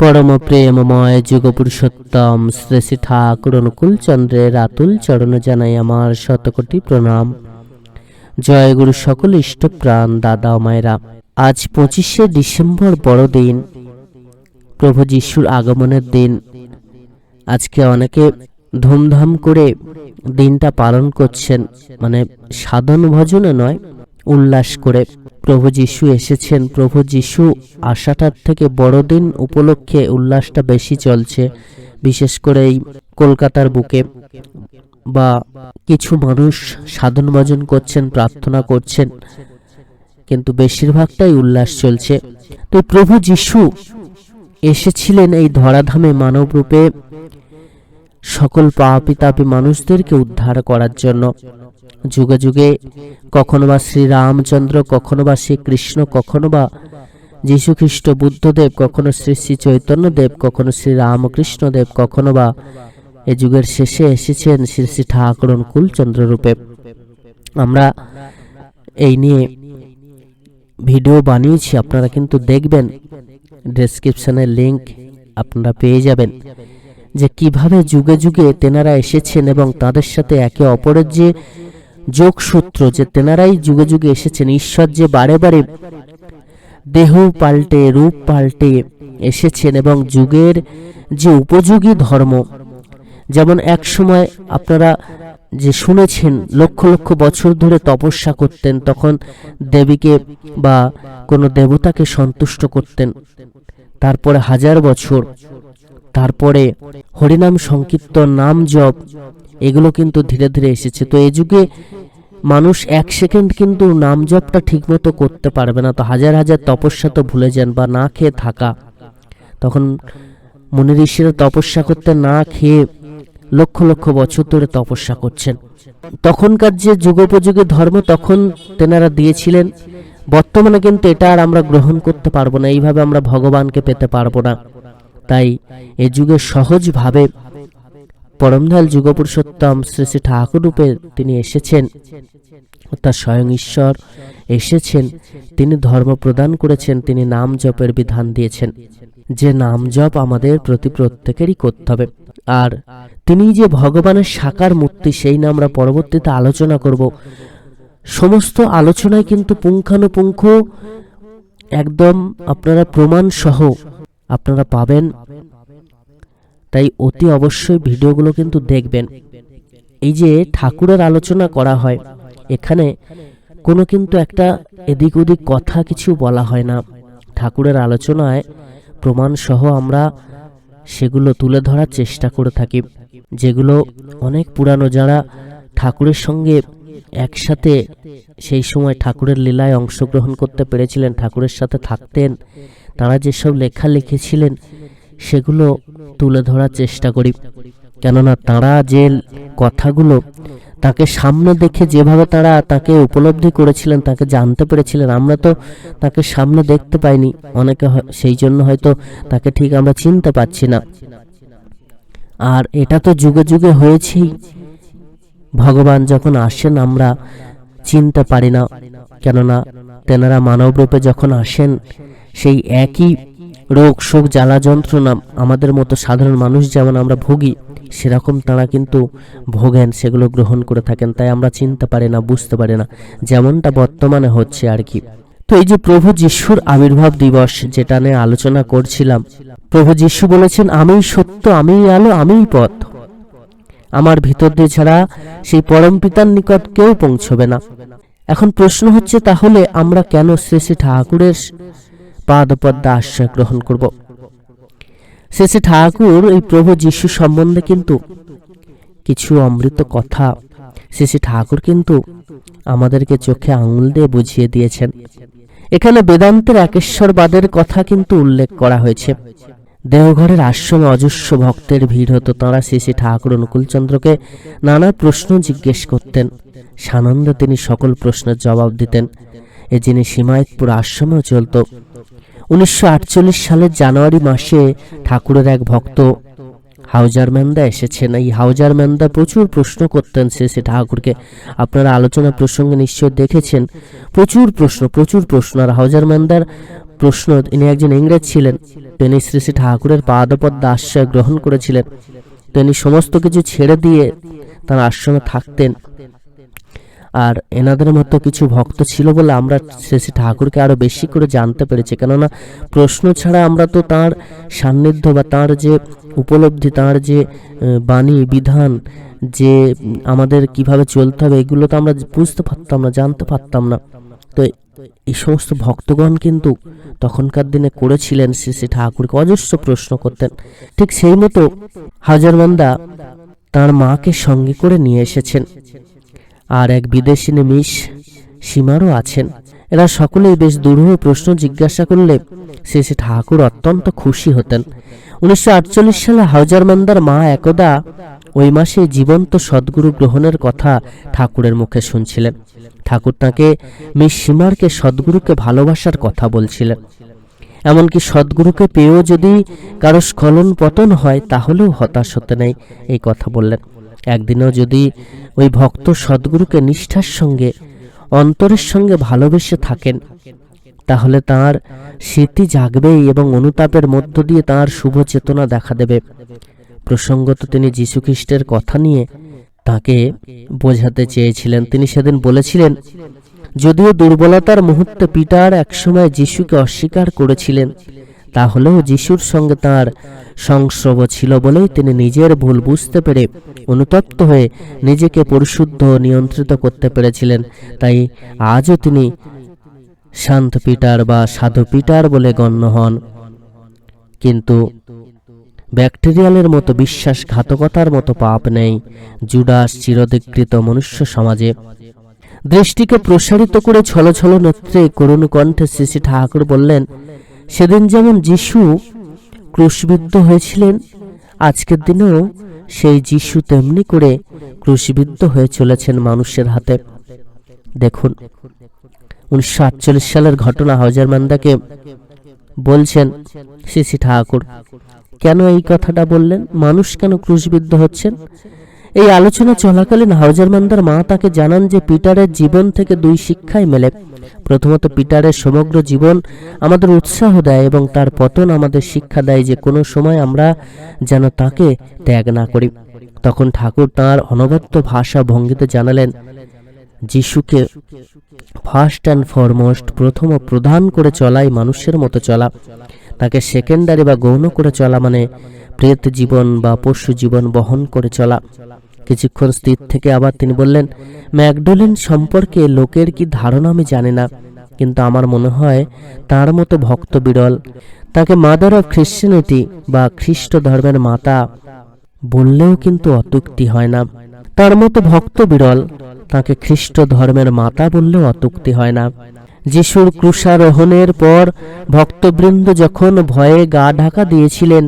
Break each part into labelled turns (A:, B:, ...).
A: পরম প্রেমময় যুগ পুরুষোত্তম শ্রী শ্রী ঠাকুর অনুকূল চন্দ্রের আতুল চরণ জানাই আমার শতকোটি প্রণাম। জয় গুরু সকল ইষ্টপ্রাণ দাদা মায়েরা। আজ পঁচিশে ডিসেম্বর বড়দিন, প্রভু যিশুর আগমনের দিন। আজকে অনেকে ধুমধাম করে দিনটা পালন করছেন মানে সাধন ভজনে নয়, উল্লাস করে। প্রভু যিশু এসেছেন। প্রভু যিশু আসাটার থেকে বড়দিন উপলক্ষে উল্লাসটা বেশি চলছে, বিশেষ করে এই কলকাতার বুকে। বা কিছু মানুষ সাধন ভজন করছেন, প্রার্থনা করছেন, কিন্তু বেশিরভাগটাই উল্লাস চলছে। তো প্রভু যিশু এসেছিলেন এই ধরাধামে মানব রূপে সকল পাপি তাপি মানুষদেরকে উদ্ধার করার জন্য। যুগে যুগে কখনো বা শ্রী রামচন্দ্র কখনো বা শ্রী কৃষ্ণ কখনো বা যীশু খ্রিস্ট বুদ্ধদেব, কখনো শ্রী শ্রী চৈতন্যদেব কখনো শ্রী রামকৃষ্ণ দেব কখনো বা এ যুগের শেষে এসেছেন শ্রী শ্রী ঠাকুর কুলচন্দ্র রূপে। আমরা এই নিয়ে ভিডিও বানিয়েছি, আপনারা কিন্তু দেখবেন। ডেসক্রিপশনের লিংক আপনারা পেয়ে যাবেন। যে কীভাবে যুগে যুগে তেনারা এসেছেন এবং তাদের সাথে একে অপরের যে যোগসূত্র যে তেনারাই যুগে যুগে এসেছেন, ঈশ্বর যে বারে বারে দেহ পাল্টে, রূপ পাল্টে এসেছেন এবং যুগের যে উপযোগী ধর্ম, যেমন এক সময় আপনারা যে শুনেছেন, লক্ষ লক্ষ বছর ধরে তপস্যা করতেন, তখন দেবীকে বা কোনো দেবতাকে সন্তুষ্ট করতেন। তারপরে হাজার বছর, তারপরে হরিনাম সংকীর্তন, নাম জপ এগুলো কিন্তু ধীরে ধীরে এসেছে। তো এই যুগে মানুষ এক সেকেন্ড কিন্তু নাম জপটা ঠিকমতো করতে পারবে না। তো হাজার হাজার তপস্যা তো ভুলে যান বা না খেয়ে থাকা। তখন মুনি ঋষিরা তপস্যা করতে না খেয়ে লক্ষ লক্ষ বছর ধরে তপস্যা করছেন। তখনকার যে যুগোপযোগী ধর্ম তখন তেনারা দিয়েছিলেন, বর্তমানে কিন্তু এটা আর আমরা গ্রহণ করতে পারব না। এইভাবে আমরা ভগবানকে পেতে পারব না। তাই এ যুগে সহজভাবে পরমদয়াল যুগপুরুষোত্তম শ্রী শ্রী ঠাকুর রূপে তিনি এসেছেন। অর্থাৎ স্বয়ং ঈশ্বর এসেছেন, তিনি ধর্ম প্রদান করেছেন, তিনি নাম জপের বিধান দিয়েছেন। যে নাম জপ আমাদের প্রতি প্রত্যেকেরই করতে হবে। আর তিনি যে ভগবানের সাকার মূর্তি, সেই নিয়ে আমরা পরবর্তীতে আলোচনা করব। সমস্ত আলোচনায় কিন্তু পুঙ্খানুপুঙ্খ একদম আপনারা প্রমাণ সহ আপনারা পাবেন। তাই অতি অবশ্যই ভিডিওগুলো কিন্তু দেখবেন। এই যে ঠাকুরের আলোচনা করা হয়, এখানে কোনো কিন্তু একটা এদিক ওদিক কথা কিছু বলা হয় না। ঠাকুরের আলোচনায় প্রমাণ সহ আমরা সেগুলো তুলে ধরার চেষ্টা করে থাকি, যেগুলো অনেক পুরানো যারা ঠাকুরের সঙ্গে একসাথে সেই সময় ঠাকুরের লীলায় অংশগ্রহণ করতে পেরেছিলেন, ঠাকুরের সাথে থাকতেন, তারা যেসব লেখা লিখেছিলেন সেগুলো তুলে ধরার চেষ্টা করি। কেননা তারা যে কথাগুলো তাকে সামনে দেখে যেভাবে তারা তাকে উপলব্ধি করেছিলেন, তাকে জানতে পেরেছিলেন, আমরা তো তাকে সামনে দেখতে পাইনি। অনেকে সেই জন্য হয়তো তাকে ঠিক আমরা চিনতে পারছি না। আর এটা তো যুগে যুগে হয়েছেই ভগবান যখন আসেন, আমরা চিনতে পারি না। কেননা তেনারা মানব রূপে যখন আসেন, সেই একই রোগ, শোক, জ্বালা, যন্ত্রণা আমাদের মতো সাধারণ মানুষ যেমন আমরা ভুগি, সেরকম তারা কিন্তু ভোগেন, সেগুলো গ্রহণ করে থাকেন। তাই আমরা চিনতে পারি না, বুঝতে পারি না, যেমনটা বর্তমানে হচ্ছে আর কি। তো এই যে প্রভু যিশুর আবির্ভাব দিবস যেটা নিয়ে আলোচনা করছিলাম, প্রভু যিশু বলেছেন, আমিই সত্য, আমিই আলো, আমিই পথ। আমার ভিতর দিয়ে ছাড়া সেই পরম পিতার নিকট কেউ পৌঁছবে না। এখন প্রশ্ন হচ্ছে, তাহলে আমরা কেন শ্রী শ্রী ঠাকুরের পাদপদ্মা আশ্রয় গ্রহণ করব। শ্রী ঠাকুর এই প্রভু যিশু সম্বন্ধে কিন্তু কিছু অমৃত কথা শ্রী ঠাকুর কিন্তু আমাদেরকে চোখে আঙুল দিয়ে বুঝিয়ে দিয়েছেন। এখানে বেদান্তের একেশ্বরবাদের কথা কিন্তু উল্লেখ করা হয়েছে। দেওঘরের আশ্রমে অজস্র ভক্তের ভিড় হতো, তাঁরা শ্রী ঠাকুর অনুকূলচন্দ্রকে নানা প্রশ্ন জিজ্ঞেস করতেন। সানন্দে তিনি সকল প্রশ্নের জবাব দিতেন। এ জিনিস হিমায়তপুর আশ্রমেও চলত উনিশশো সালের জানুয়ারি মাসে ঠাকুরের এক ভক্ত হাউজার ম্যান্দা এসেছেন। এই হাউজার ম্যান্দা প্রচুর প্রশ্ন করতেন শ্রী শ্রী ঠাকুরকে। আপনারা আলোচনা প্রসঙ্গে নিশ্চয় দেখেছেন। প্রচুর প্রশ্ন প্রচুর প্রশ্ন। আর হাউজার ম্যান্দার প্রশ্ন, ইনি একজন ইংরেজ ছিলেন। তিনি শ্রী শ্রী ঠাকুরের পাদপদ্ম আশ্রয় গ্রহণ করেছিলেন। তিনি সমস্ত কিছু ছেড়ে দিয়ে তার আশ্রমে থাকতেন। আর এনাদের মতো কিছু ভক্ত ছিল বলে আমরা শ্রী ঠাকুরকে আরও বেশি করে জানতে পেরেছি। কেননা প্রশ্ন ছাড়া আমরা তো তার সান্নিধ্য বা তার যে উপলব্ধি, তার যে বাণী, বিধান, যে, আমাদের কীভাবে চলতে হবে, এগুলো তো আমরা বুঝতে পারতাম না, জানতে পারতাম না। তো এই সমস্ত ভক্তগণ কিন্তু তখনকার দিনে করেছিলেন শ্রী শ্রী ঠাকুরকে অজস্র প্রশ্ন করতেন। ঠিক সেই মতো হাজারবান্দা তার মাকে সঙ্গে করে নিয়ে এসেছেন। আর এক বিদেশি মিস সীমারও আছেন। এরা সকলেই বেশ দুরূহ প্রশ্ন জিজ্ঞাসা করলে শ্রী ঠাকুর অত্যন্ত খুশি হতেন। উনিশশো আটচল্লিশ সালে হাউজারমান্দার মা একদা ওই মাসে জীবন্ত সদ্গুরু গ্রহণের কথা ঠাকুরের মুখে শুনছিলেন। ঠাকুর তাঁকে মিস সীমারকে সদ্গুরুকে ভালোবাসার কথা বলছিলেন। এমনকি সদ্গুরুকে পেয়েও যদি কারও স্খলন পতন হয়, তাহলেও হতাশ হতে নেই, এই কথা বললেন। একদিনও যদি ওই ভক্ত সদ্গুরুকে নিষ্ঠার সঙ্গে, অন্তরের সঙ্গে ভালোবেসে থাকেন, তাহলে তার স্মৃতি জাগবেই এবং অনুতাপের মধ্য দিয়ে তার শুভ চেতনা দেখা দেবে। প্রসঙ্গত তিনি যীশুখ্রিস্টের কথা নিয়ে তাকে বোঝাতে চেয়েছিলেন। তিনি সেদিন বলেছিলেন, যদিও দুর্বলতার মুহূর্তে পিটার একসময় যিশুকে অস্বীকার করেছিলেন তাহলেও যিশুর সঙ্গে তার সংস্রব ছিল বলেই তিনি নিজের ভুল বুঝতে পেরে অনুতপ্ত হয়ে নিজেকে পরিশুদ্ধ নিয়ন্ত্রিত করতে পেরেছিলেন। তাই আজও তিনি শান্ত পিটার বা সাধু পিটার বলে গণ্য হন। কিন্তু ব্যাকটেরিয়ালের মতো বিশ্বাসঘাতকতার মতো পাপ নেই। জুডাস চিরধিকৃত মনুষ্য সমাজে। দৃষ্টিকে প্রসারিত করে ছলছল ছল নেত্রে করুণ কণ্ঠে শ্রী ঠাকুর বললেন সেদিন যেমন যিশু ক্রুশবিদ্ধ হয়েছিলেন, আজকের দিনেও সেই যিশু তেমনি করে ক্রুশবিদ্ধ হয়ে চলেছেন মানুষের হাতে। দেখুন, উনিশশো আটচল্লিশ সালের ঘটনা হজার মান্দাকে বলছেন শ্রী ঠাকুর, কেন এই কথাটা বললেন? মানুষ কেন ক্রুশবিদ্ধ হচ্ছেন? এই আলোচনা চলাকালীন হাউজারমান্দার মা তাকে জানান যে পিটারের জীবন থেকে দুই শিক্ষাই মেলে। প্রথমত পিটারের সমগ্র জীবন আমাদের উৎসাহ দেয় এবং তার পতন আমাদের শিক্ষা দেয় যে কোনো সময় আমরা যেন তাকে ত্যাগ না করি। তখন ঠাকুর তার অনবদ্য ভাষা ভঙ্গিতে জানালেন, যিশুকে ফার্স্ট অ্যান্ড ফরমোস্ট প্রথম ও প্রধান করে চলাই মানুষের মতো চলা। তাকে সেকেন্ডারি বা গৌণ করে চলা মানে প্রেত জীবন বা পশু জীবন বহন করে চলা। কিছুক্ষণ স্থির থেকে আবার তিনি বললেন, ম্যাকডোলিন সম্পর্কে লোকের কি ধারণা আমি জানি না, কিন্তু আমার মনে হয় তার মতো ভক্ত বিরল। তাকে মাদার অফ খ্রিশ্চানিটি বা খ্রিস্ট ধর্মের মাতা বললেও কিন্তু অতুক্তি হয় না। তার মতো ভক্ত বিরল, তাকে খ্রিস্ট ধর্মের মাতা বললেও অতুক্তি হয় না। যিশুর ক্রুশারোহণের পর ভক্তবৃন্দ যখন ভয়ে গা ঢাকা দিয়েছিলেন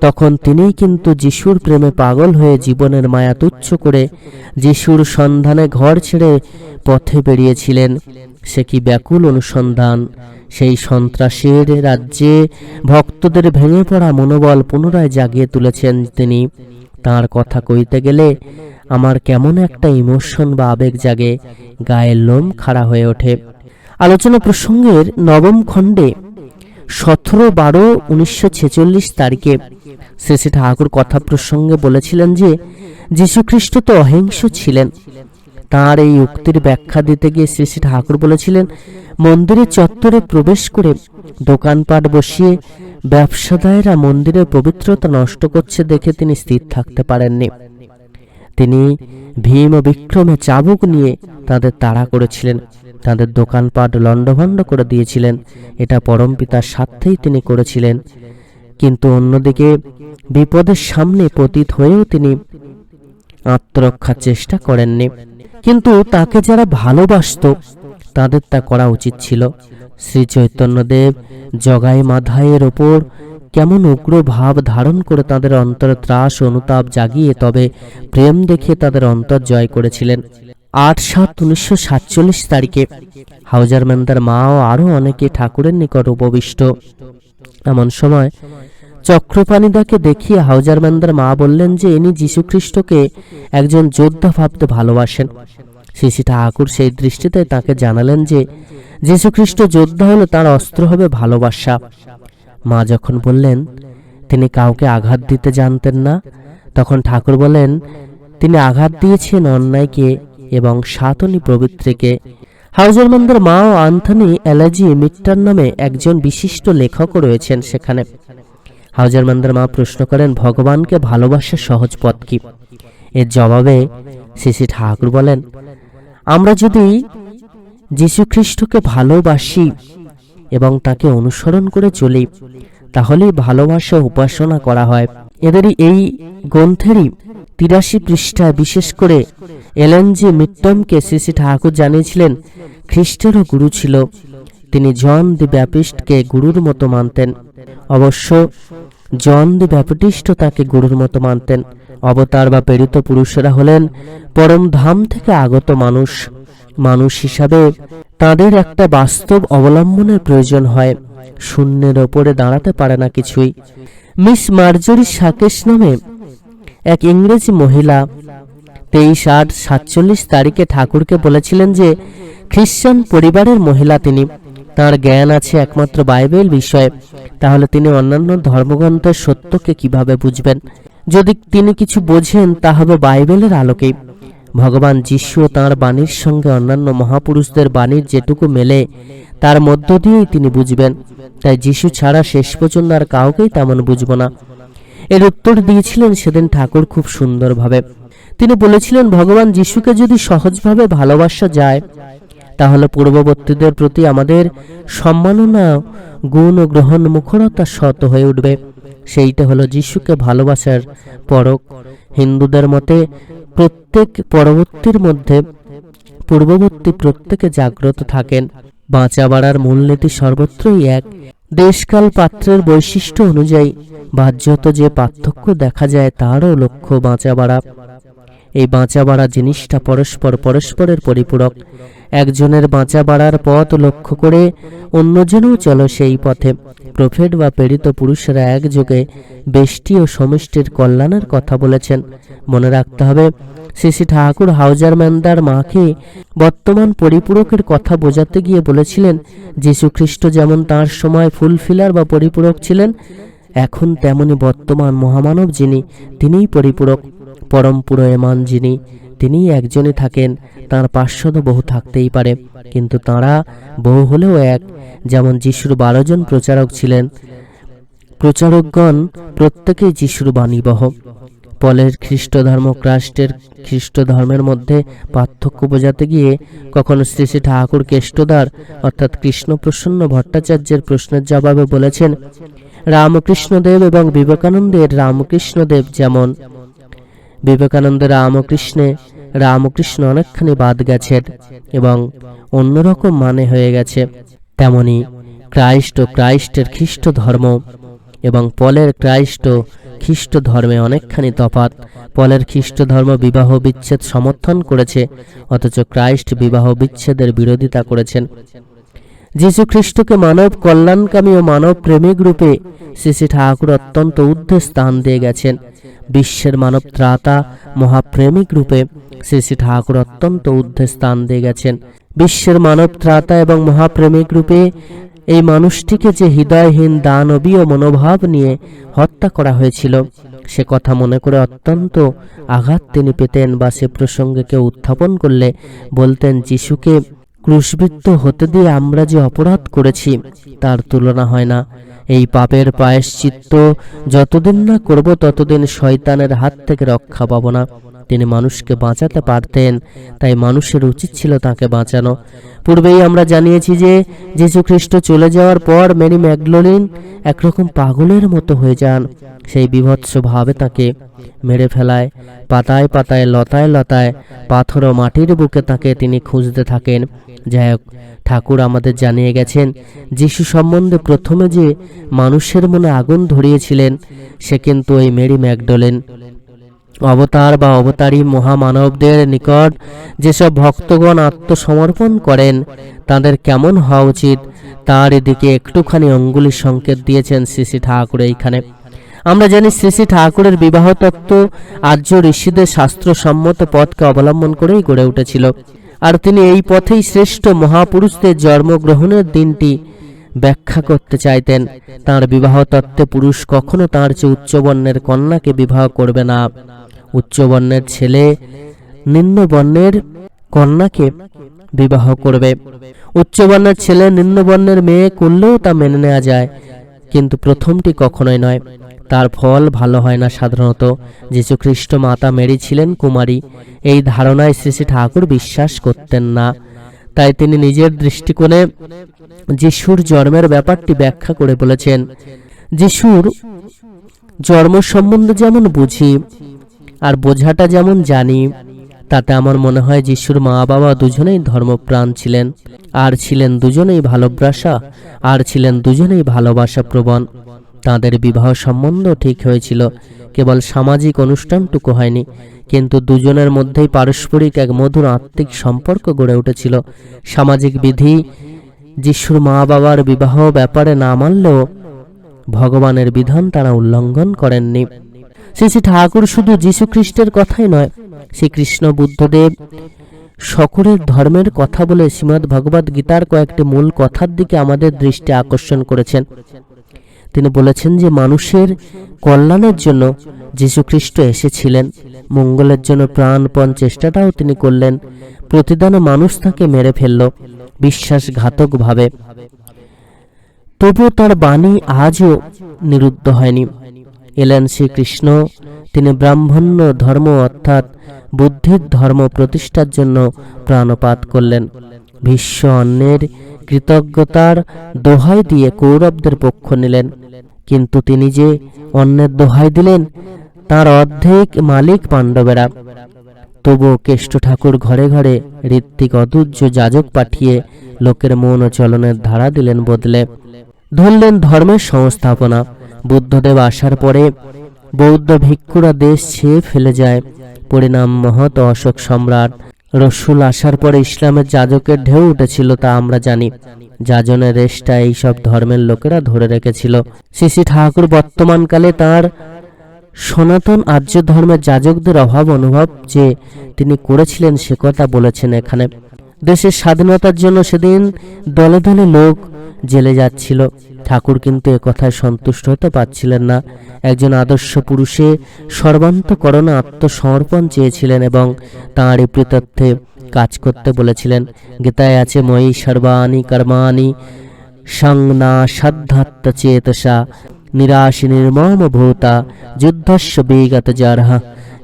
A: তখন তিনিই কিন্তু যিশুর প্রেমে পাগল হয়ে জীবনের মায়া তুচ্ছ করে যিশুর সন্ধানে ঘর ছেড়ে পথে বেরিয়েছিলেন। সে কি ব্যাকুল অনুসন্ধান? সেই সন্ত্রাসের রাজ্যে ভক্তদের ভেঙে পড়া মনোবল পুনরায় জাগিয়ে তুলেছেন তিনি। তার কথা কইতে গেলে আমার কেমন একটা ইমোশন বা আবেগ জাগে, গায়ের লোম খাড়া হয়ে ওঠে। আলোচনা প্রসঙ্গের নবম খণ্ডে সতেরো বারো উনিশশো ছেচল্লিশ তারিখে শ্রী শ্রী ঠাকুর কথা প্রসঙ্গে বলেছিলেন যে যীশুখ্রিস্ট তো অহিংস ছিলেন। তার এই উক্তির ব্যাখ্যা দিতে গিয়ে শ্রী শ্রী ঠাকুর বলেছিলেন মন্দিরের চত্বরে প্রবেশ করে দোকানপাট বসিয়ে ব্যবসাদায়েরা মন্দিরের পবিত্রতা নষ্ট করছে দেখে তিনি স্থির থাকতে পারেননি। তিনি ভীম বিক্রমে চাবুক নিয়ে তাদের তাড়া করেছিলেন। তাদের দোকানপাট লণ্ডভণ্ড করে দিয়েছিলেন। এটা পরমপিতার স্বার্থেই তিনি করেছিলেন। কিন্তু অন্যদিকে বিপদের সামনে পতিত হয়েও তিনি আত্মরক্ষার চেষ্টা করেননি। কিন্তু তাকে যারা ভালোবাসত, তাদের তা করা উচিত ছিল। শ্রী চৈতন্যদেব জগাই মাধায়ের ওপর কেমন উগ্র ভাব ধারণ করে তাদের অন্তরে ত্রাস অনুতাপ জাগিয়ে তবে প্রেম দেখিয়ে তাদের অন্তর জয় করেছিলেন। আট সাত উনিশশো সাতচল্লিশ তারিখে হাউজারম্যানদার মা ও আরও অনেকে ঠাকুরের নিকট উপবিষ্ট। এমন সময় চক্রপাণিদাকে দেখিয়ে হাউজারম্যানদার মা বললেন যে, ইনি যীশুখ্রিস্টকে একজন যোদ্ধা ভাবতে ভালোবাসেন। শ্রী ঠাকুর সেই দৃষ্টিতে তাকে জানালেন যে, যীশুখ্রিস্ট যোদ্ধা হলে তার অস্ত্র হবে ভালোবাসা। মা যখন বললেন, তিনি কাউকে আঘাত দিতে জানতেন না? তখন ঠাকুর বলেন, তিনি আঘাত দিয়েছেন অন্যায়কে এবং সাতনী প্রবৃত্তিকে হাউজারমন্দের মা ও আন্থনি অ্যালার্জি মিট্টার নামে একজন বিশিষ্ট লেখকও রয়েছেন সেখানে। হাউজারমন্দের মা প্রশ্ন করেন, ভগবানকে ভালোবাসার সহজ পথ কি? এর জবাবে শ্রী ঠাকুর বলেন, আমরা যদি যীশুখ্রিস্টকে ভালোবাসি এবং তাকে অনুসরণ করে চলি, তাহলেই ভালোবাসা উপাসনা করা হয়। এদেরই এই গ্রন্থেরই তিরাশি পৃষ্ঠায় বিশেষ করে এলেন জি মিট্টমকে শ্রী ঠাকুর জানিয়েছিলেন, খ্রিস্টেরও গুরু ছিল। তিনি জন দি ব্যাপিস্টকে গুরুর মতো মানতেন। অবশ্য জন দি ব্যাপটিস্ট তাকে গুরুর মতো মানতেন। অবতার বা প্রেরিত পুরুষেরা হলেন পরম ধাম থেকে আগত মানুষ। মানুষ হিসাবে তাদের একটা বাস্তব অবলম্বনের প্রয়োজন হয়। শূন্যের ওপরে দাঁড়াতে পারে না কিছুই। মিস মার্জরি সাকেশ নামে এক ইংরেজি মহিলা তেইশ আট সাতচল্লিশ তারিখে ঠাকুরকে বলেছিলেন যে খ্রিস্টান পরিবারের মহিলা তিনি। তার জ্ঞান আছে একমাত্র বাইবেল বিষয়ে। তাহলে তিনি অন্যান্য ধর্মগ্রন্থের সত্যকে কীভাবে বুঝবেন? যদি তিনি কিছু বোঝেন, তা হবে বাইবেলের আলোকেই। ভগবান যিশুও তাঁর বাণীর সঙ্গে অন্যান্য মহাপুরুষদের বাণীর যেটুকু মেলে, তার মধ্য দিয়েই তিনি বুঝবেন। তাই যিশু ছাড়া শেষ পর্যন্ত আর কাউকেই তেমন বুঝব না। এর উত্তর দিয়েছিলেন সেদিন ঠাকুর খুব সুন্দরভাবে। তিনি বলেছিলেন, ভগবান যিশুকে যদি সহজভাবে ভালোবাসা যায়, তাহলে পূর্ববর্তীদের প্রতি আমাদের সম্মাননা, গুণ ও গ্রহণ মুখরতা শত হয়ে উঠবে। সেইটা হলো যিশুকে ভালোবাসার পরক। হিন্দুদের মতে প্রত্যেক পরবর্তীর মধ্যে পূর্ববর্তী প্রত্যেকে জাগ্রত থাকেন। বাঁচা বাড়ার মূলনীতি সর্বত্রই এক। দেশকাল পাত্রের বৈশিষ্ট্য অনুযায়ী বাহ্যত যে পার্থক্য দেখা যায় তারও লক্ষ্য বাঁচা বাড়া এই বাঁচা বাড়া জিনিসটা পরস্পর পরস্পরের পরিপূরক। একজনের বাঁচা বাড়ার পথ লক্ষ্য করে অন্যজনও চলো সেই পথে। প্রফেট বা প্রেরিত পুরুষেরা একযোগে বেষ্টি ও সমষ্টির কল্যাণের কথা বলেছেন। মনে রাখতে হবে, শ্রী ঠাকুর হাউজার ম্যান্দার মাকে বর্তমান পরিপূরকের কথা বোঝাতে গিয়ে বলেছিলেন যীশু খ্রিস্ট যেমন তার সময় ফুলফিলার বা পরিপূরক ছিলেন, এখন তেমনি বর্তমান মহামানব যিনি, তিনিই পরিপূরক। পরম পুরোয়মান যিনি, তিনিই একজনই থাকেন, তাঁর পার্শ্বদ বহু থাকতেই পারে। কিন্তু তাঁরা বহু হলেও এক, যেমন যিশুর বারো জন প্রচারক ছিলেন। প্রচারকগণ প্রত্যেকেই যিশুর বাণীবহ। পলের খ্রিস্ট ধর্ম ক্রাস্টের খ্রিস্ট ধর্মের মধ্যে পার্থক্য বোঝাতে গিয়ে কখনো শ্রী শ্রী ঠাকুর কেষ্টদার, অর্থাৎ কৃষ্ণপ্রসন্ন ভট্টাচার্যের প্রশ্নের জবাবে বলেছেন, রামকৃষ্ণদেব এবং বিবেকানন্দের রামকৃষ্ণদেব যেমন বিবেকানন্দ রামকৃষ্ণে রামকৃষ্ণ অনেকখানি বাদ গেছেন এবং অন্যরকম মানে হয়ে গেছে। তেমনি ক্রাইস্ট ও ক্রাইস্টের খ্রিস্ট ধর্ম এবং পলের ক্রাইস্ট ও খ্রিস্ট ধর্মে অনেকখানি তফাত পলের খ্রিস্ট ধর্ম বিবাহ বিচ্ছেদ সমর্থন করেছে, অথচ ক্রাইস্ট বিবাহ বিচ্ছেদের বিরোধিতা করেছেন। যীশু খ্রিস্টকে মানব কল্যাণকামী ও মানব প্রেমিক রূপে শ্রী শ্রী ঠাকুর অত্যন্ত ঊর্ধ্বে স্থান দিয়ে গেছেন। বিশ্বের মানব ত্রাতা, মহাপ্রেমিক রূপে শ্রী শ্রী ঠাকুর অত্যন্ত ঊর্ধ্বে স্থান দিয়ে গেছেন। বিশ্বের মানব ত্রাতা এবং মহাপ্রেমিক রূপে এই মানুষটিকে যে হৃদয়হীন দানবীয় মনোভাব নিয়ে হত্যা করা হয়েছিল, সে কথা মনে করে অত্যন্ত আঘাত তিনি পেতেন বা সে প্রসঙ্গে কেউ উত্থাপন করলে বলতেন, যিশুকে ক্রুশবিদ্ধ হতে দিয়ে আমরা যে অপরাধ করেছি, তার তুলনা হয় না। এই পাপের পায়েশ্চিত্ত যতদিন না করব, ততদিন শয়তানের হাত থেকে রক্ষা পাব না। তিনি মানুষকে বাঁচাতে পারতেন, তাই মানুষের উচিত ছিল তাকে বাঁচানো। পূর্বেই আমরা জানিয়েছি যে যীশু খ্রিস্ট চলে যাওয়ার পর মেরি ম্যাগলোলিন একরকম পাগলের মতো হয়ে যান। সেই বিভৎস ভাবে তাকে মেরে ফেলায়। পাতায় পাতায়, লতায় লতায়, পাথর ও মাটির বুকে তাকে তিনি খুঁজতে থাকেন। যাই হোক, ঠাকুর আমাদের জানিয়ে গেছেন, যিশু সম্বন্ধে প্রথমে যে মানুষের মনে আগুন ধরিয়েছিলেন, সে কিন্তু ওই মেরি ম্যাকডোলেন। অবতার বা অবতারী মহামানবদের নিকট যেসব ভক্তগণ আত্মসমর্পণ করেন, তাদের কেমন হওয়া উচিত? তার এদিকে একটুখানি অঙ্গুলি সংকেত দিয়েছেন শ্রী শ্রী ঠাকুর এইখানে। আমরা জানি শ্রী শ্রী ঠাকুরের বিবাহ তত্ত্ব আর্য ঋষিদের শাস্ত্রসম্মত পথকে অবলম্বন করেই গড়ে উঠেছিল। আর তিনি এই পথেই শ্রেষ্ঠ মহাপুরুষদের জন্মগ্রহণের দিনটি ব্যাখ্যা করতে চাইতেন, তার বিবাহ তত্ত্বে পুরুষ কখনো তার চেয়ে উচ্চবর্ণের কন্যাকে বিবাহ করবে না। উচ্চবর্ণের ছেলে নিম্নবর্ণের কন্যাকে বিবাহ করবে। উচ্চবর্ণের ছেলে নিম্নবর্ণের মেয়ে করলেও তা মেনে নেওয়া যায়, কিন্তু প্রথমটি কখনোই নয়। তার ফল ভালো হয় না সাধারণত। যীশু খ্রিস্ট মাতা মেরি ছিলেন কুমারী। এই ধারণায় শ্রী শ্রী ঠাকুর বিশ্বাস করতেন না। তাই তিনি নিজের দৃষ্টিকোণে যিশুর জন্মের ব্যাপারটি ব্যাখ্যা করে বলেছেন। যিশুর জন্ম সম্বন্ধে যেমন বুঝি আর বোঝাটা যেমন জানি, তাতে আমার মনে হয় যিশুর মা বাবা দুজনেই ধর্মপ্রাণ ছিলেন। আর ছিলেন দুজনেই ভালোবাসা, আর ছিলেন দুজনেই ভালোবাসা প্রবণ তাদের বিবাহ সম্বন্ধ ঠিক হয়েছিল। কেবল সামাজিক অনুষ্ঠানটুকু হয়নি, কিন্তু দুজনের মধ্যেই পারস্পরিক এক মধুর আত্মিক সম্পর্ক গড়ে উঠেছিল। সামাজিক বিধি, যিশুর মা বাবার বিবাহ ব্যাপারে না মানলেও ভগবানের বিধান তারা উল্লঙ্ঘন করেননি। শ্রী শ্রী ঠাকুর শুধু যীশু খ্রিস্টের কথাই নয়, শ্রীকৃষ্ণ বুদ্ধদেব সকলের ধর্মের কথা বলে শ্রীমদ্ ভগবদ গীতার কয়েকটি মূল কথার দিকে আমাদের দৃষ্টি আকর্ষণ করেছেন। তিনি বলেছেন যে মানুষের কল্যাণের জন্য যীশু খ্রিস্ট এসেছিলেন। মঙ্গলের জন্য প্রাণপণ চেষ্টাটাও তিনি করলেন। প্রতিদানে মানুষ তাকে মেরে ফেলল বিশ্বাসঘাতকভাবে। তবুও তার বাণী আজও নিরুদ্ধ হয়নি। এলেন শ্রীকৃষ্ণ। তিনি ব্রাহ্মণ্য ধর্ম অর্থাৎ বুদ্ধির ধর্ম প্রতিষ্ঠার জন্য প্রাণপাত করলেন। ভীষ্ম অন্যের কৃতজ্ঞতার দোহাই দিয়ে কৌরবদের পক্ষ নিলেন। কিন্তু তিনি যে অন্যের দোহাই দিলেন, তার অর্ধেক মালিক পাণ্ডবেরা। তবুও কেষ্ট ঠাকুর ঘরে ঘরে ঋত্বিক অদুর্য যাজক পাঠিয়ে লোকের মন ও চলনের ধারা দিলেন বদলে। ধরলেন ধর্মের সংস্থাপনা। বুদ্ধদেব আসার পরে বৌদ্ধ ভিক্ষুরা দেশ ছেয়ে ফেলে যায়। পরিণাম মহৎ অশোক সম্রাট রসুল আসার পরে ইসলামের যাজকের ঢেউ উঠেছিল তা আমরা জানি। যাজনের রেশটা এইসব ধর্মের লোকেরা ধরে রেখেছিল। শ্রী ঠাকুর বর্তমানকালে তার সনাতন আর্য ধর্মের যাজকদের অভাব অনুভব যে তিনি করেছিলেন সে কথা বলেছেন এখানে। দেশের স্বাধীনতার জন্য সেদিন দলে দলে লোক জেলে যাচ্ছিল। ঠাকুর কিন্তু একথায় সন্তুষ্ট হতে পারছিলেন না। একজন আদর্শ পুরুষে সর্বান্তকরণে আত্মসমর্পণ চেয়েছিলেন এবং তাঁর এই প্রীতত্বে কাজ করতে বলেছিলেন, গীতায় আছে, ময়ী সর্বাণী কর্মাণি সংনা সাধ্যাত্ম চেতসা নিরাশী নির্মম ভূতা যুদ্ধস্য বিগত জারহা।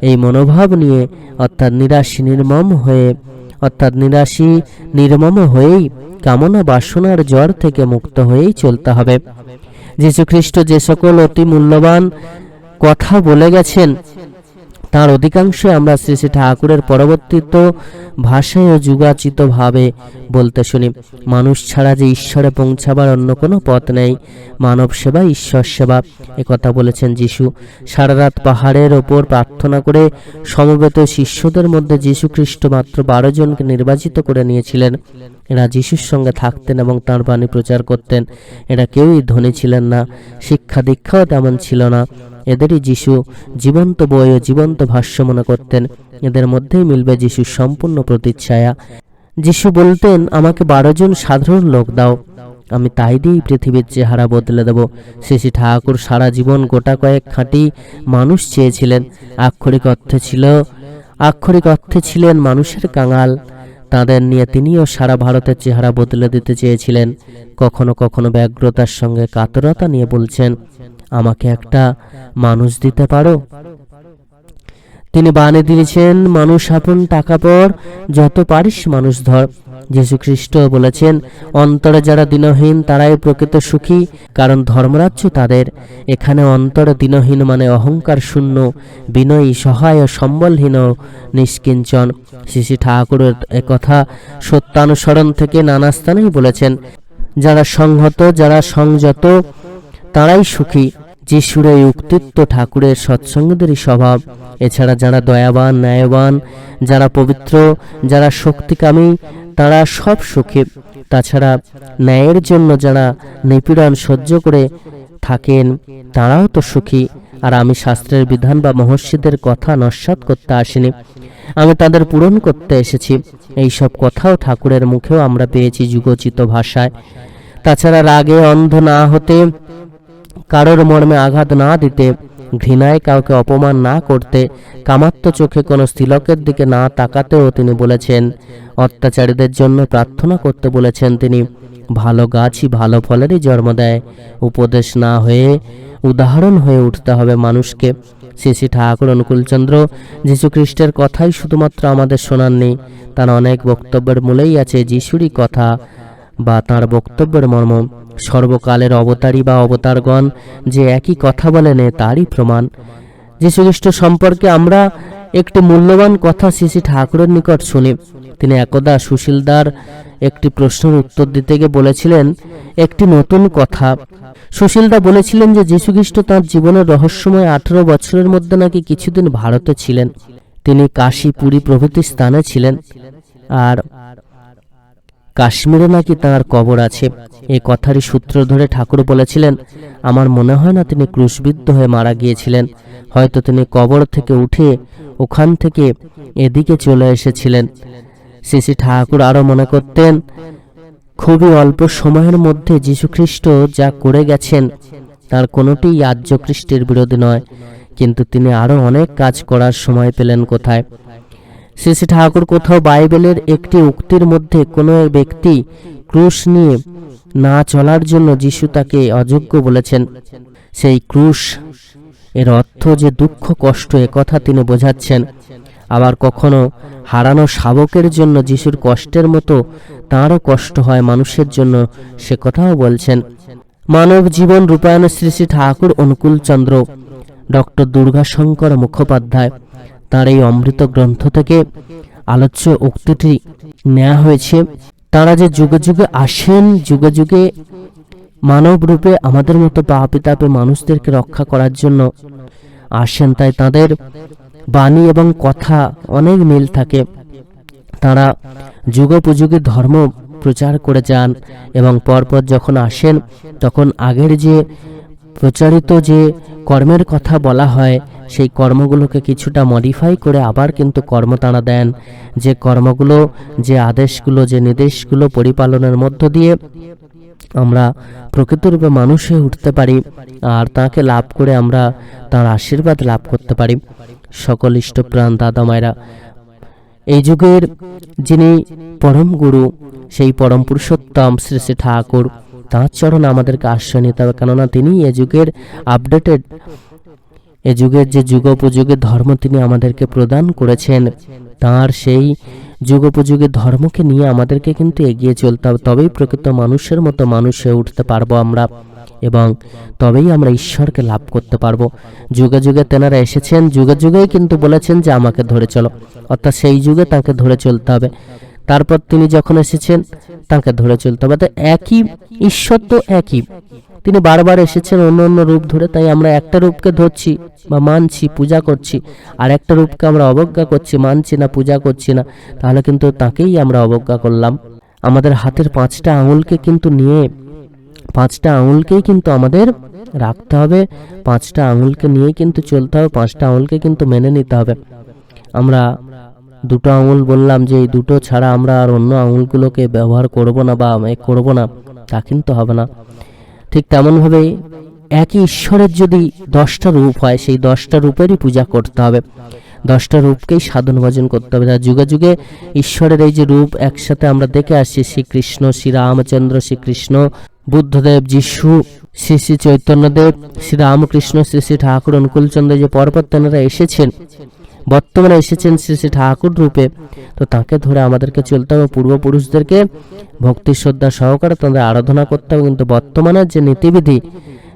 A: এই মনোভাব নিয়ে অর্থাৎ নিরাশী নির্মম হয়ে অর্থাৎ নিরাশী, নির্মম হয়েই কামনা বাসনার জ্বর থেকে মুক্ত হয়েই চলতে হবে। যীশুখ্রিস্ট যে সকল অতি মূল্যবান কথা বলে গেছেন তার অধিকাংশ আমরা শ্রী শ্রী ঠাকুরের পরবর্তীত ভাষায় ও যুগাচিত ভাবে বলতে শুনি। মানুষ ছাড়া যে ঈশ্বরে পৌঁছাবার অন্য কোনো পথ নেই। মানব সেবা, ঈশ্বর সেবা কথা বলেছেন যিশু। সারা রাত পাহাড়ের ওপর প্রার্থনা করে সমবেত শিষ্যদের মধ্যে যীশু খ্রিস্ট মাত্র বারো জনকে নির্বাচিত করে নিয়েছিলেন। এরা যিশুর সঙ্গে থাকতেন এবং তাঁর বাণী প্রচার করতেন। এরা কেউই ধনী ছিলেন না। শিক্ষা দীক্ষাও তেমন ছিল না। এদেরই যিশু জীবন্ত বই ও জীবন্ত ভাষ্য মনে করতেন। এদের মধ্যেই মিলবে যিশুর সম্পূর্ণ প্রতিচ্ছায়া। যিশু বলতেন, আমাকে বারো জন সাধারণ লোক দাও। আমি তাই দিয়েই পৃথিবীর চেহারা বদলে দেব। শ্রী ঠাকুর সারা জীবন গোটা কয়েক খাঁটি মানুষ চেয়েছিলেন। আক্ষরিক অর্থে ছিল, আক্ষরিক অর্থে ছিলেন মানুষের কাঙাল। তাদের নিয়ে তিনিও সারা ভারতের চেহারা বদলে দিতে চেয়েছিলেন। কখনো কখনো ব্যগ্রতার সঙ্গে কাতরতা নিয়ে বলছেন আমাকে একটা মানুষ দিতে পারো? তিনি বানে দিয়েছেন, মানুষ আপন টাকা পর যত পারিস মানুষ ধর। যীশু খ্রিস্ট বলেছেন, অন্তরে যারা দিনহীন, তারাই প্রকৃত সুখী, কারণ ধর্মরাজ্য তাদের। এখানে অন্তরে দিনহীন মানে অহংকার শূন্য, বিনয়ী, সহায় ও সম্বলহীন নিষ্কিঞ্চন। শ্রী ঠাকুরের একথা সত্যানুসরণ থেকে নানা স্থানেই বলেছেন, যারা সংহত, যারা সংযত, তারাই সুখী। যিশুর এই উক্তিত্ব ঠাকুরের সৎসঙ্গদেরই স্বভাব। এছাড়া যারা দয়াবান, ন্যায়বান, যারা পবিত্র, যারা শক্তিকামী, তারা সব সুখী। তাছাড়া ন্যায়ের জন্য যারা নিপীড়ন সহ্য করে থাকেন, তারাও তো সুখী। আর আমি শাস্ত্রের বিধান বা মহর্ষিদের কথা নস্বাত করতে আসিনি। আমি তাদের পূরণ করতে এসেছি। এই সব কথাও ঠাকুরের মুখেও আমরা পেয়েছি যুগোচিত ভাষায়। তাছাড়া রাগে অন্ধ না হতে কারোর মর্মে আঘাত না দিতে, ঘৃণায় কাউকে অপমান না করতে কামাত্ম চোখে কোনো স্ত্রীলোকের দিকে না তাকাতেও তিনি বলেছেন। অত্যাচারীদের জন্য প্রার্থনা করতে বলেছেন তিনি। ভালো গাছই ভালো ফলেরই জন্ম দেয়। উপদেশ না হয়ে উদাহরণ হয়ে উঠতে হবে মানুষকে। শ্রী ঠাকুর অনুকূলচন্দ্র যীশু খ্রিস্টের কথাই শুধুমাত্র আমাদের শোনাননি। তার অনেক বক্তব্যের মূলেই আছে যিশুরই কথা বা তার বক্তব্যের মর্ম। সর্বকালের অবতারী বা অবতারগণ যে একই কথা বলেন তারই প্রমাণ। যীশুখ্রিস্ট সম্পর্কে আমরা একটি মূল্যবান কথা শ্রী ঠাকুরের নিকট শুনি। তিনি একদা সুশীলদার একটি প্রশ্নের উত্তর দিতে গিয়ে বলেছিলেন, একটি নতুন কথা। সুশীলদা বলেছিলেন যে যীশুখ্রিস্ট তাঁর জীবনের রহস্যময় আঠেরো বছরের মধ্যে নাকি কিছুদিন ভারতে ছিলেন। তিনি কাশী পুরী প্রভৃতি স্থানে ছিলেন। আর কাশ্মীরে নাকি তাঁর কবর আছে? এই কথারই সূত্র ধরে ঠাকুর বলেছিলেন, আমার মনে হয় না তিনি ক্রুশবিদ্ধ হয়ে মারা গিয়েছিলেন। হয়তো তিনি কবর থেকে উঠে ওখান থেকে এদিকে চলে এসেছিলেন। শ্রী ঠাকুর আরও মনে করতেন, খুবই অল্প সময়ের মধ্যে যীশুখ্রিস্ট যা করে গেছেন, তার কোনোটিই আর্য খ্রিস্টের বিরোধী নয়। কিন্তু তিনি আরও অনেক কাজ করার সময় পেলেন কোথায়? শ্রী ঠাকুর কোথাও বাইবেলের একটি উক্তির মধ্যে কোনো ব্যক্তি ক্রুশ নিয়ে না চলার জন্য যিশু তাকে অযোগ্য বলেছেন। সেই ক্রুশ, এর অর্থ যে দুঃখ কষ্ট এ কথা তিনি বোঝাচ্ছেন। আবার কখনো হারানো শাবকের জন্য যিশুর কষ্টের মতো তাঁরও কষ্ট হয় মানুষের জন্য সে কথাও বলছেন। মানব জীবন রূপায়ণ শ্রী শ্রী ঠাকুর অনুকূল চন্দ্র ডক্টর দুর্গাশঙ্কর মুখোপাধ্যায় তার এই অমৃত গ্রন্থ থেকে আলোচ্য উক্তিটি নেওয়া হয়েছে। তারা যে যুগে যুগে আসেন, যুগে যুগে মানব রূপে আমাদের মতো পাপিতাপে মানুষদেরকে রক্ষা করার জন্য আসেন, তাই তাদের বাণী এবং কথা অনেক মিল থাকে। তারা যুগোপযোগী ধর্ম প্রচার করে যান এবং পরপর যখন আসেন, তখন আগের যে প্রচারিত যে কর্মের কথা বলা হয় সেই কর্মগুলোকে কিছুটা মডিফাই করে আবার কিন্তু কর্ম তারা দেন। যে কর্মগুলো, যে আদেশগুলো, যে নির্দেশগুলো পরিপালনের মধ্য দিয়ে আমরা প্রকৃতরূপে মানুষ হয়ে উঠতে পারি আর তাকে লাভ করে আমরা তার আশীর্বাদ লাভ করতে পারি। সকল ইষ্টপ্রাণ দাদা মায়েরা, এই যুগের যিনি পরম গুরু, সেই পরম পুরুষোত্তম শ্রী শ্রী ঠাকুর, তাঁর চরণ আমাদেরকে আশ্রয় নিতে হবে। কেননা তিনি এ যুগের আপডেটেড এ যুগের যে যুগোপযোগী ধর্ম তিনি আমাদেরকে প্রদান করেছেন, তার সেই যুগোপযোগী ধর্মকে নিয়ে আমাদেরকে কিন্তু এগিয়ে চলতে হবে। তবেই প্রকৃত মানুষের মতো মানুষ হয়ে উঠতে পারব আমরা এবং তবেই আমরা ঈশ্বরকে লাভ করতে পারব। যুগে যুগে তেনারা এসেছেন, যুগে যুগেই কিন্তু বলেছেন যে আমাকে ধরে চলো। অর্থাৎ সেই যুগে তাকে ধরে চলতে হবে। তারপর তিনি যখন এসেছেন, তাকে ধরে চলতে হবে। একই ঈশ্বর তো একই। তিনি বারবার এসেছেন অন্য অন্য রূপ ধরে, তাই আমরা একটা রূপকে ধরছি বা মানছি, পূজা করছি, আর একটা রূপকে আমরা অবজ্ঞা করছি, মানছি না, পূজা করছি না, তাহলে কিন্তু তাকেই আমরা অবজ্ঞা করলাম। আমাদের হাতের পাঁচটা আঙুলকে কিন্তু নিয়ে, পাঁচটা আঙুলকেই কিন্তু আমাদের রাখতে হবে, পাঁচটা আঙুলকে নিয়ে কিন্তু চলতে হবে, পাঁচটা আঙুলকে কিন্তু মেনে নিতে হবে। আমরা দুটো আঙুল বললাম যে এই দুটো ছাড়া আমরা আর অন্য আঙুলগুলোকে ব্যবহার করব না বা করব না, তা কিন্তু হবে না। ঠিক তেমনভাবে একই ঈশ্বরের যদি দশটা রূপ হয়, সেই দশটা রূপেরই পূজা করতে হবে। দশটা রূপকেই সাধন ভজন করতে হবে। তার যুগে যুগে ঈশ্বরের এই যে রূপ একসাথে আমরা দেখে আসছি, শ্রীকৃষ্ণ শ্রী রামচন্দ্র শ্রীকৃষ্ণ, বুদ্ধদেব, যিশু, শ্রী শ্রী চৈতন্যদেব শ্রী রামকৃষ্ণ শ্রী শ্রী ঠাকুর, অনুকূলচন্দ্র, যে পরপর তেনারা এসেছেন বর্তমানে এসেছেন শ্রী শ্রী ঠাকুর রূপে। তো তাকে ধরে আমাদেরকে চলতে হবে পূর্বপুরুষদেরকে। ভক্তি, শ্রদ্ধা সহকারে তাদের আরাধনা করতে হবে। কিন্তু বর্তমানের যে নীতিবিধি,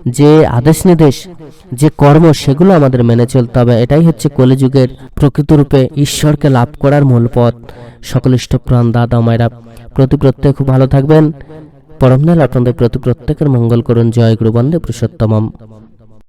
A: যে আদেশ নির্দেশ, যে কর্ম, সেগুলো আমাদের মেনে চলতে হবে। এটাই হচ্ছে কলিযুগের প্রকৃত রূপে ঈশ্বরকে লাভ করার মূল পথ। সকল প্রাণ, দাদা, মায়েরা, প্রতি প্রত্যেক খুব ভালো থাকবেন। পরমদাল আপনাদের প্রতি প্রত্যেকের মঙ্গল করুন। জয় গুরু বন্দে পুরুষোত্তমম।